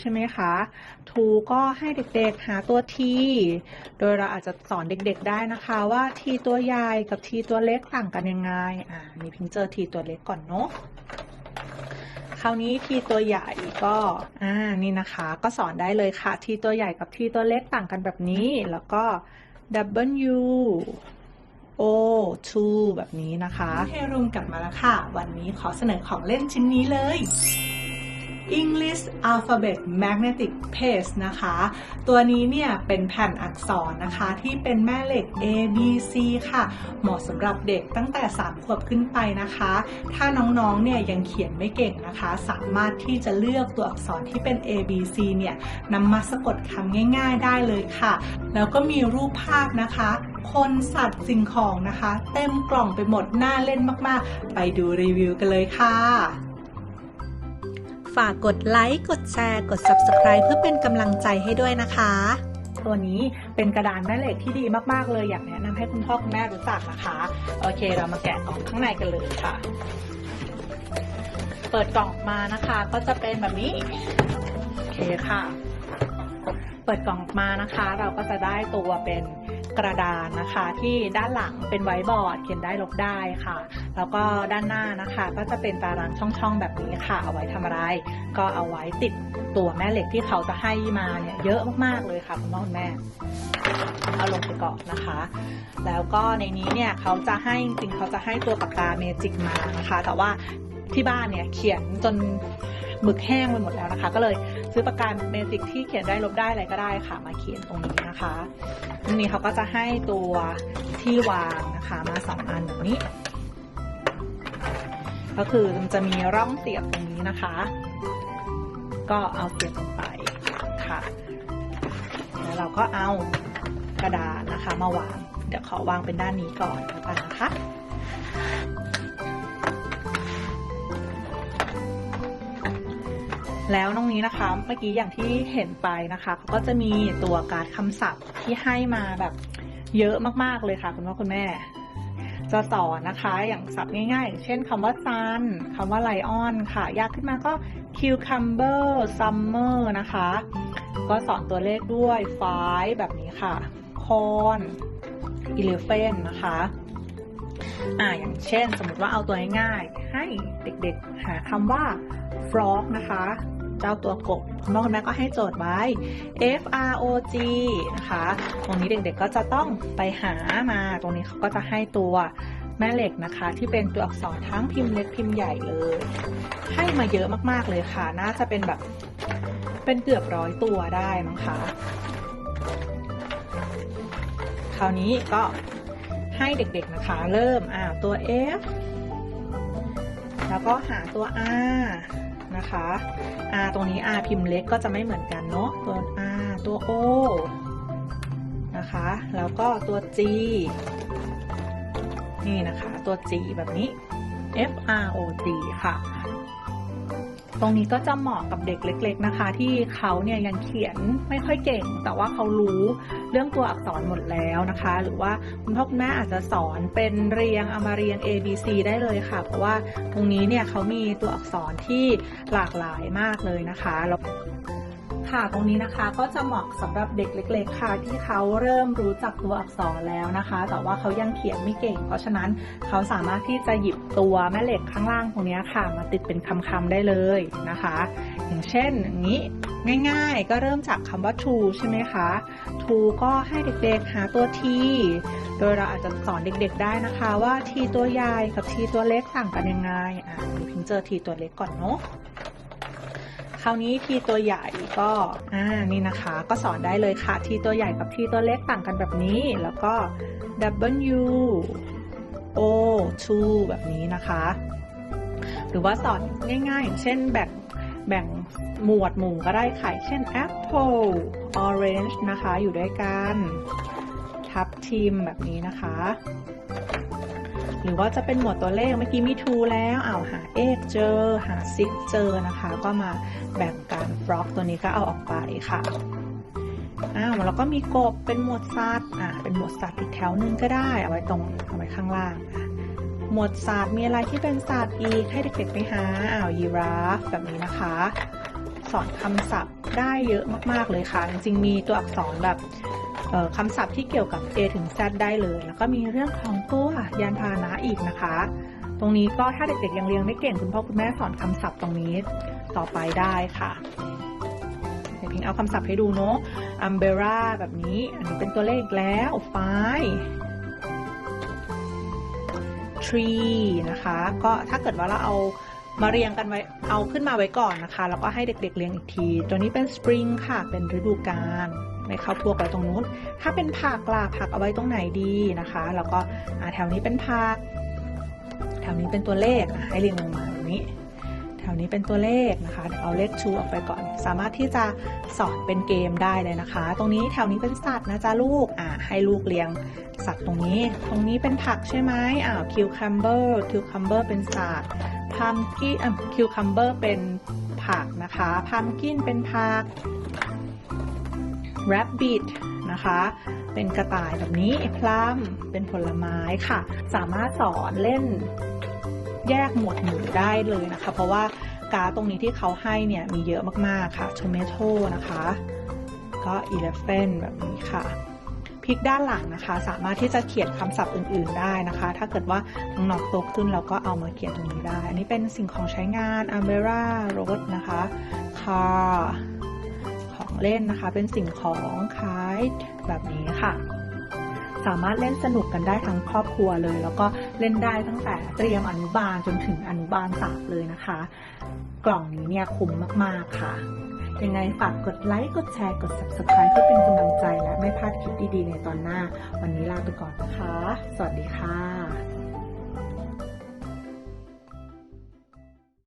ใช่ไหมคะ to ก็ให้เด็กๆหาตัว t โดยเราอาจจะสอนเด็กๆได้นะคะว่า t ตัวใหญ่กับ t ตัวเล็กต่างกันยังไง อ่านี่พิงเจอ t ตัวเล็กก่อนเนาะคราวนี้ t ตัวใหญ่ก็ อ่า นี่นะคะ ก็สอนได้เลยค่ะ t ตัวใหญ่กับ t ตัวเล็กต่างกันแบบนี้ แล้วก็ w O 2แบบนี้นะคะเฮรุมกลับมาแล้วค่ะ วันนี้ขอเสนอของเล่นชิ้นนี้เลย English Alphabet Magnetic Paste นะคะ ตัวนี้เนี่ยเป็นแผ่นอักษรนะคะที่เป็นแม่เหล็ก A B C ค่ะ เหมาะสำหรับเด็กตั้งแต่ 3 ขวบขึ้นไปนะคะ ถ้าน้องๆ เนี่ยยังเขียนไม่เก่งนะคะ สามารถที่จะเลือกตัวอักษรที่เป็น A B C เนี่ยนำมาสะกดคำง่าย ๆ ได้เลยค่ะ แล้วก็มีรูปภาพนะคะคนสัตว์สิ่งของนะคะ เต็มกล่องไปหมดน่าเล่นมากๆ ไปดูรีวิวกันเลยค่ะ ฝากกดไลค์ กดแชร์ กด Subscribe เพื่อเป็นกำลังใจให้ด้วยนะคะ ตัวนี้เป็นกระดานแม่เหล็กที่ดีมากๆเลย อยากแนะนำให้คุณพ่อคุณแม่รู้จักนะคะ โอเค เรามาแกะกล่องข้างในกันเลยค่ะ เปิดกล่องมานะคะ ก็จะเป็นแบบนี้ โอเคค่ะ เปิดกล่องมานะคะ เราก็จะได้ตัวเป็น กระดานนะคะ ที่ด้านหลังเป็นไวบอร์ดเขียนได้ลบได้ค่ะ แล้วก็ด้านหน้านะคะ ก็จะเป็นตารางช่องๆแบบนี้ค่ะ เอาไว้ทำอะไร ก็เอาไว้ติดตัวแม่เหล็กที่เขาจะให้มาเนี่ยเยอะมากๆเลยค่ะคุณพ่อคุณแม่เอาลงไปก่อนนะคะ แล้วก็ในนี้เนี่ยเขาจะให้จริงเขาจะให้ตัวปากกาเมจิกมานะคะ แต่ว่าที่บ้านเนี่ยเขียนจน หมึกแห้งไปหมดแล้วนะคะ ก็เลยซื้อปากกาเมจิกที่เขียนได้ลบได้อะไรก็ได้ค่ะ มาเขียนตรงนี้นะคะตรงนี้เขาก็จะให้ตัวที่วางนะคะมาสองอันแบบนี้ ก็คือมันจะมีร่องเสียบตรงนี้นะคะ ก็เอาเสียบลงไปค่ะ แล้วเราก็เอากระดาษนะคะมาวาง เดี๋ยวขอวางเป็นด้านนี้ก่อนแล้วกันนะคะ แล้วตรงนี้นะคะ เมื่อกี้อย่างที่เห็นไปนะคะเขาก็จะมีตัวการ์ดคำศัพท์ที่ให้มาแบบเยอะมากๆเลยค่ะ คุณพ่อคุณแม่ จะสอนนะคะ อย่างศัพท์ง่ายๆอย่างเช่นคำว่า sun คำว่า lion ค่ะ ยากขึ้นมาก็ cucumber summer นะคะ ก็สอนตัวเลขด้วย five แบบนี้ค่ะ corn elephant นะคะอ่าอย่างเช่น สมมติว่าเอาตัวง่ายๆให้เด็กๆ หาคำว่า frog นะคะ เจ้าตัวกบคุณพ่อคุณแม่ก็ให้โจทย์ไว้ F R O G นะคะ ตรงนี้เด็กๆก็จะต้องไปหามา ตรงนี้เขาก็จะให้ตัวแม่เหล็กนะคะ ที่เป็นตัวอักษรทั้งพิมพ์เล็กพิมพ์ใหญ่เลย ให้มาเยอะมากๆเลยค่ะ น่าจะเป็นแบบเป็นเกือบร้อยตัวได้มั้งคะคราวนี้ก็ให้เด็กๆนะคะ เริ่มอ่าตัว F แล้วก็หาตัว R นะคะ R ตรงนี้ R พิมพ์เล็กก็จะไม่เหมือนกันเนาะ ตัว R ตัว O นะคะ แล้วก็ตัว G นี่นะคะ ตัว G แบบนี้ F R O G ค่ะ ตรงนี้ก็จะเหมาะกับเด็กเล็ก ๆนะคะ ที่เขาเนี่ยยังเขียนไม่ค่อยเก่ง แต่ว่าเขารู้เรื่องตัวอักษรหมดแล้วนะคะ หรือว่าคุณพ่อคุณแม่อาจจะสอนเป็นเรียงเอามาเรียง A B C ได้เลยค่ะ เพราะว่าตรงนี้เนี่ยเขามีตัวอักษรที่หลากหลายมากเลยนะคะแล้ว ค่ะ ตรงนี้นะคะก็จะเหมาะสำหรับเด็กเล็ก ๆ ค่ะ ที่เขาเริ่มรู้จักตัวอักษรแล้วนะคะ แต่ว่าเขายังเขียนไม่เก่ง เพราะฉะนั้นเขาสามารถที่จะหยิบตัวแม่เหล็กข้างล่างตรงนี้ค่ะ มาติดเป็นคำๆได้เลยนะคะ อย่างเช่นอย่างนี้ง่ายๆ ก็เริ่มจากคำว่า to ใช่ไหมคะ to ก็ให้เด็กๆ หาตัว t โดยเราอาจจะสอนเด็กๆ ได้นะคะว่า t ตัวใหญ่กับ t ตัวเล็กต่างกันยังไง อะพิงเจอ t ตัวเล็กก่อนเนาะ ราวนี้ t ตัวใหญ่ก็อ่านี่นะคะ ก็สอนได้เลยค่ะ t ตัวใหญ่กับ t ตัวเล็กต่างกันแบบนี้ แล้วก็ w o 2แบบนี้นะคะ หรือว่าสอนง่ายๆอย่างเช่นแบ่งแบ่งหมวดหมู่ก็ได้ค่ะ เช่น apple orange นะคะ อยู่ด้วยกัน ทับทิมแบบนี้นะคะ หรือว่าจะเป็นหมวดตัวเลขเมื่อกี้มี two แล้วเอาหา eight เจอ หา six เจอนะคะ ก็มาแบ่งกัน frog ตัวนี้ก็เอาออกไปค่ะอ้าวแล้วก็มีกบเป็นหมวดสัตว์อ่าเป็นหมวดสัตว์อีกแถวหนึ่งก็ได้ เอาไว้ตรงเอาไว้ข้างล่าง หมวดสัตว์มีอะไรที่เป็นสัตว์อีกให้เด็กๆไปหาอ้าวยีราฟแบบนี้นะคะ สอนคำศัพท์ได้เยอะมากๆเลยค่ะ จริงๆมีตัวอักษรแบบ คำศัพท์ที่เกี่ยวกับ A ถึง Z ได้เลย แล้วก็มีเรื่องของตัวยานพาหนะอีกนะคะ ตรงนี้ก็ถ้าเด็กๆยังเรียนไม่เก่งคุณพ่อคุณแม่สอนคำศัพท์ตรงนี้ต่อไปได้ค่ะเดี๋ยวพิงเอาคำศัพท์ให้ดูเนาะ umbrella แบบนี้อันนี้เป็นตัวเลขแล้ว five tree นะคะ ก็ถ้าเกิดว่าเราเอา มาเรียงกันไว้เอาขึ้นมาไว้ก่อนนะคะ แล้วก็ให้เด็กๆเรียงอีกที ตัวนี้เป็น spring ค่ะ เป็นฤดูกาลไม่เข้าพวกไว้ตรงนู้น ถ้าเป็นผักล่ะผักเอาไว้ตรงไหนดีนะคะ แล้วก็แถวนี้เป็นผัก แถวนี้เป็นตัวเลขให้เรียงลงมาแบบนี้ แถวนี้เป็นตัวเลขนะคะเดี๋ยวเอาเลขชูออกไปก่อน สามารถที่จะสอนเป็นเกมได้เลยนะคะ ตรงนี้แถวนี้เป็นสัตว์นะจ๊ะลูก อ่าให้ลูกเลี้ยงสัตว์ตรงนี้ ตรงนี้เป็นผักใช่ไหมอ่าคิวคัมเบอร์ คิวคัมเบอร์เป็นสัตว์ พัมกี้คิวคัมเบอร์เป็นผักนะคะพัมกินเป็นผัก rabbit นะคะ เป็นกระต่ายแบบนี้พลัมเป็นผลไม้ค่ะ สามารถสอนเล่นแยกหมวดหมู่ได้เลยนะคะ เพราะว่าการ์ดตรงนี้ที่เขาให้เนี่ยมีเยอะมากๆค่ะ tomato นะคะ ก็ elephant แบบนี้ค่ะ พลิกด้านหลังนะคะ สามารถที่จะเขียนคำศัพท์อื่น ๆ ได้นะคะ ถ้าเกิดว่าน้องๆโตขึ้นเราก็เอามาเขียนตรงนี้ได้ อันนี้เป็นสิ่งของใช้งาน umbrella rod นะคะ car ของเล่นนะคะ เป็นสิ่งของ kite แบบนี้ค่ะ สามารถเล่นสนุกกันได้ทั้งครอบครัวเลย แล้วก็เล่นได้ตั้งแต่เตรียมอนุบาลจนถึงอนุบาลสามเลยนะคะ กล่องนี้เนี่ยคุ้มมาก ๆ ค่ะ ยังไงฝากกดไลค์ กดแชร์ กด subscribe เพื่อเป็นกำลังใจและไม่พลาดคลิปดีๆ ในตอนหน้า วันนี้ลาไปก่อนนะคะ สวัสดีค่ะ